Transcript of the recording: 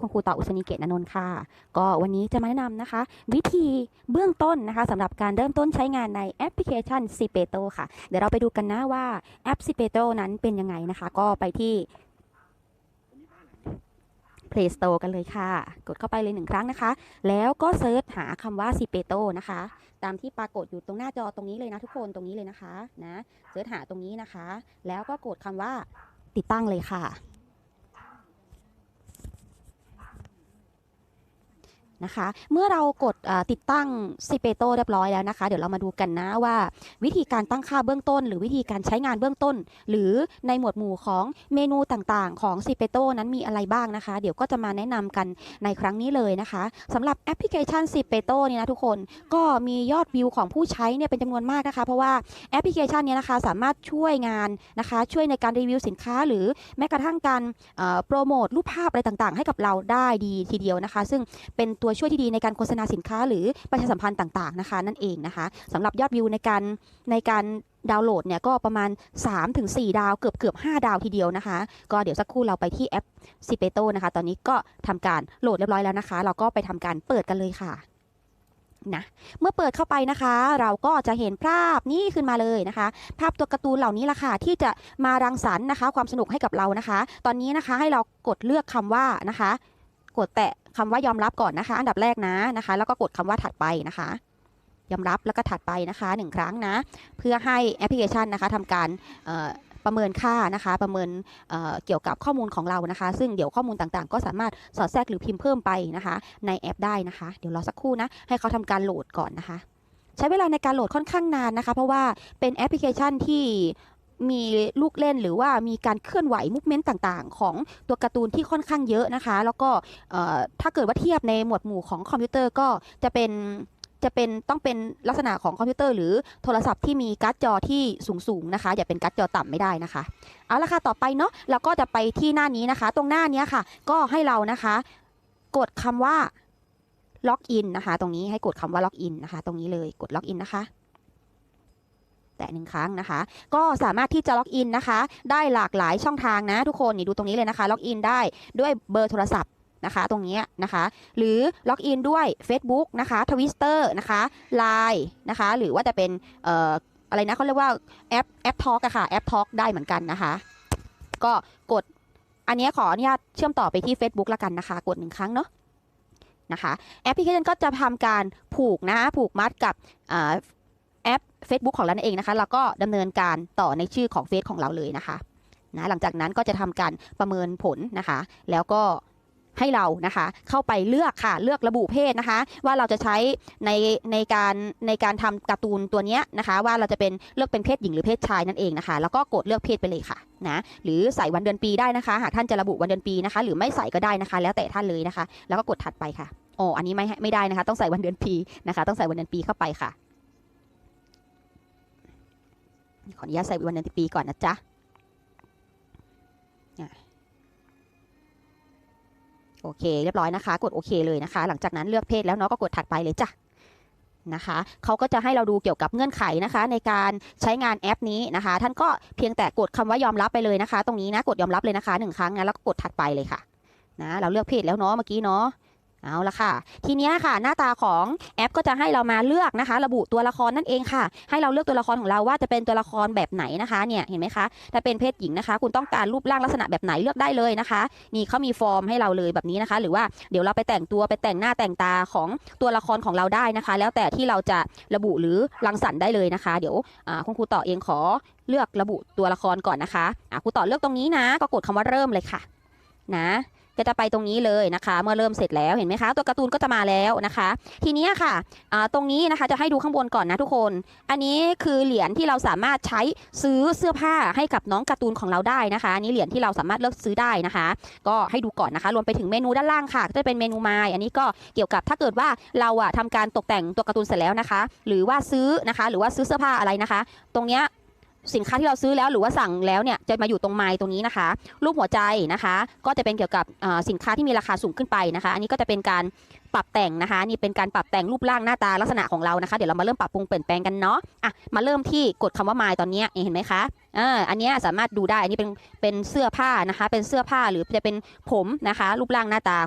คุณครูต่ออุศนีเกตนนนท์ค่ะ ก็วันนี้จะมาแนะนำนะคะ วิธีเบื้องต้นนะคะสำหรับการเริ่มต้นใช้งานในแอปพลิเคชัน c p e t o ค่ะ เดี๋ยวเราไปดูกันนะว่าแอป c p e t o นั้นเป็นยังไงนะคะ ก็ไปที่ Play Store กันเลยค่ะ กดเข้าไปเลยหนึ่งครั้งนะคะ แล้วก็เซิร์ชหาคำว่า c p e t o นะคะ ตามที่ปรากฏอยู่ตรงหน้าจอตรงนี้เลยนะทุกคนตรงนี้เลยนะคะนะเสิร์ชหาตรงนี้นะคะ แล้วก็กดคำว่าติดตั้งเลยค่ะ นะคะ เมื่อเรากดติดตั้ง c p e t o เรียบร้อยแล้วนะคะ เดี๋ยวเรามาดูกันนะว่า วิธีการตั้งค่าเบื้องต้น หรือวิธีการใช้งานเบื้องต้น หรือในหมวดหมู่ของเมนูต่างๆ ของ c p e t o นั้นมีอะไรบ้างนะคะ เดี๋ยวก็จะมาแนะนำกันในครั้งนี้เลยนะคะสำหรับแอปพลิเคชัน c p e t o นี่นะทุกคนก็มียอดวิวของผู้ใช้เนี่ยเป็นจำนวนมากนะคะ เพราะว่าแอปพลิเคชันนี้นะคะสามารถช่วยงานนะคะ ช่วยในการรีวิวสินค้า หรือแม้กระทั่งการโปรโมทรูปภาพอะไรต่างๆ ให้กับเราได้ดีทีเดียวนะคะ ซึ่งเป็นตัวช่วยที่ดีในการโฆษณาสินค้า หรือประชาสัมพันธ์ต่างๆนะคะ นั่นเองนะคะสำหรับยอดวิวในการในการดาวน์โหลดเนี่ยก็ประมาณ 3-4 ดาวเกือบเกือบ5ดาวทีเดียวนะคะ ก็เดี๋ยวสักครู่เราไปที่แอป c p e t o นะคะ ตอนนี้ก็ทำการโหลดเรียบร้อยแล้วนะคะ เราก็ไปทำการเปิดกันเลยค่ะนะเมื่อเปิดเข้าไปนะคะ เราก็จะเห็นภาพนี้ขึ้นมาเลยนะคะ ภาพตัวการ์ตูนเหล่านี้ละค่ะที่จะมารังสรรค์นะคะ ความสนุกให้กับเรานะคะ ตอนนี้นะคะให้เรากดเลือกคำว่านะคะ กดแตะ คำว่ายอมรับก่อนนะคะ อันดับแรกนะนะคะ แล้วก็กดคำว่าถัดไปนะคะ ยอมรับแล้วก็ถัดไปนะคะหนึ่งครั้งนะ เพื่อให้แอปพลิเคชันนะคะทำการประเมินค่านะคะ ประเมินเเกี่ยวกับข้อมูลของเรานะคะ ซึ่งเดี๋ยวข้อมูลต่างๆ ก็สามารถสอดแทรกหรือพิมพ์เพิ่มไปนะคะ ในแอปได้นะคะ เดี๋ยวรอสักครู่นะ ให้เขาทำการโหลดก่อนนะคะ ใช้เวลาในการโหลดค่อนข้างนานนะคะ เพราะว่าเป็นแอปพลิเคชันที่ มีลูกเล่นหรือว่ามีการเคลื่อนไหวมุกเมนต์ต่างๆ ของตัวการ์ตูนที่ค่อนข้างเยอะนะคะ แล้วก็ถ้าเกิดว่าเทียบในหมวดหมู่ของคอมพิวเตอร์ก็จะเป็นจะเป็นต้องเป็นลักษณะของคอมพิวเตอร์หรือโทรศัพท์ที่มีการ์ดจอที่สูงๆนะคะ อย่าเป็นการ์ดจอต่ำไม่ได้นะคะ เอาละค่ะต่อไปเนาะเราก็จะไปที่หน้านี้นะคะ ตรงหน้านี้ค่ะ ก็ให้เรานะคะ กดคำว่าล็อกอินนะคะ ตรงนี้ให้กดคำว่าล็อกอินนะคะ ตรงนี้เลยกดล็อกอินนะคะ ตะหนึ่งครั้งนะคะ ก็สามารถที่จะล็อกอินนะคะ ได้หลากหลายช่องทางนะทุกคนนี่ดูตรงนี้เลยนะคะ ล็อกอินได้ด้วยเบอร์โทรศัพท์นะคะตรงนี้นะคะ หรือล็อกอินด้วย Facebook นะคะ Twitter นะคะ Line นะคะ หรือว่าจะเป็นอออะไรนะเขาเรียกว่าแอปแอปทอ k อะค่ะแอปทอ k ได้เหมือนกันนะคะ ก็กดอันนี้ขออนุญาตเชื่อมต่อไปที่ Facebook ละกันนะคะ กดหนึ่งครั้งเนาะนะคะแอปพลิเคชันก็จะทำการผูกนะผูกมัดกับ แอป Facebook ของเรานั่นเองนะคะ แล้วก็ดำเนินการต่อในชื่อของเฟซของเราเลยนะคะนะหลังจากนั้นก็จะทำการประเมินผลนะคะ แล้วก็ให้เรานะคะเข้าไปเลือกค่ะเลือกระบุเพศนะคะ ว่าเราจะใช้ในในการในการทำการ์ตูนตัวนี้นะคะ ว่าเราจะเป็นเลือกเป็นเพศหญิงหรือเพศชายนั่นเองนะคะ แล้วก็กดเลือกเพศไปเลยค่ะนะหรือใส่วันเดือนปีได้นะคะหากท่านจะระบุวันเดือนปีนะคะ หรือไม่ใส่ก็ได้นะคะ แล้วแต่ท่านเลยนะคะ แล้วก็กดถัดไปค่ะอ๋ออันนี้ไม่ไม่ได้นะคะ ต้องใส่วันเดือนปีนะคะ ต้องใส่วันเดือนปีเข้าไปค่ะ ขออนุญาตใส่วันเดือนปีก่อนนะจ๊ะโอเค เรียบร้อยนะคะ กดโอเคเลยนะคะ หลังจากนั้นเลือกเพศแล้วเนาะก็กดถัดไปเลยจ้ะนะคะเขาก็จะให้เราดูเกี่ยวกับเงื่อนไขนะคะ ในการใช้งานแอปนี้นะคะ ท่านก็เพียงแต่กดคำว่ายอมรับไปเลยนะคะ ตรงนี้นะกดยอมรับเลยนะคะหนึ่งครั้งนะแล้วก็กดถัดไปเลยค่ะนะเราเลือกเพศแล้วเนาะเมื่อกี้เนาะ เอาละค่ะ ทีนี้ค่ะ หน้าตาของแอปก็จะให้เรามาเลือกนะคะ ระบุตัวละครนั่นเองค่ะ ให้เราเลือกตัวละครของเราว่าจะเป็นตัวละครแบบไหนนะคะเนี่ยเห็นไหมคะถ้าเป็นเพศหญิงนะคะ คุณต้องการรูปร่างลักษณะแบบไหนเลือกได้เลยนะคะ นี่เขามีฟอร์มให้เราเลยแบบนี้นะคะ หรือว่าเดี๋ยวเราไปแต่งตัวไปแต่งหน้าแต่งตาของตัวละครของเราได้นะคะ แล้วแต่ที่เราจะระบุหรือรังสรรค์ได้เลยนะคะ เดี๋ยวคุณครูต่อเองขอเลือกระบุตัวละครก่อนนะคะครูต่อเลือกตรงนี้นะ ก็กดคำว่าเริ่มเลยค่ะ นะ ก็จะไปตรงนี้เลยนะคะ เมื่อเริ่มเสร็จแล้วเห็นไหมคะ ตัวการ์ตูนก็จะมาแล้วนะคะ ทีนี้ค่ะตรงนี้นะคะจะให้ดูข้างบนก่อนนะทุกคน อันนี้คือเหรียญที่เราสามารถใช้ซื้อเสื้อผ้าให้กับน้องการ์ตูนของเราได้นะคะอันนี้เหรียญที่เราสามารถเลือกซื้อได้นะคะ ก็ให้ดูก่อนนะคะ รวมไปถึงเมนูด้านล่างค่ะจะเป็นเมนูไม้อันนี้ก็เกี่ยวกับถ้าเกิดว่าเราอะทำการตกแต่งตัวการ์ตูนเสร็จแล้วนะคะ หรือว่าซื้อนะคะ หรือว่าซื้อเสื้อผ้าอะไรนะคะ ตรงเนี้ย สินค้าที่เราซื้อแล้วหรือว่าสั่งแล้วเนี่ยจะมาอยู่ตรงไม้ตรงนี้นะคะ รูปหัวใจนะคะ ก็จะเป็นเกี่ยวกับสินค้าที่มีราคาสูงขึ้นไปนะคะ อันนี้ก็จะเป็นการปรับแต่งนะคะ นี่เป็นการปรับแต่งรูปร่างหน้าตาลักษณะของเรานะคะ เดี๋ยวเรามาเริ่มปรับปรุงเปลี่ยนแปลงกันเนาะอะมาเริ่มที่กดคำว่า my ตอนนี้เห็นไหมคะอ่าอันนี้สามารถดูได้อันนี้เป็นเป็นเสื้อผ้านะคะ เป็นเสื้อผ้าหรือจะเป็นผมนะคะ รูปร่างหน้าตา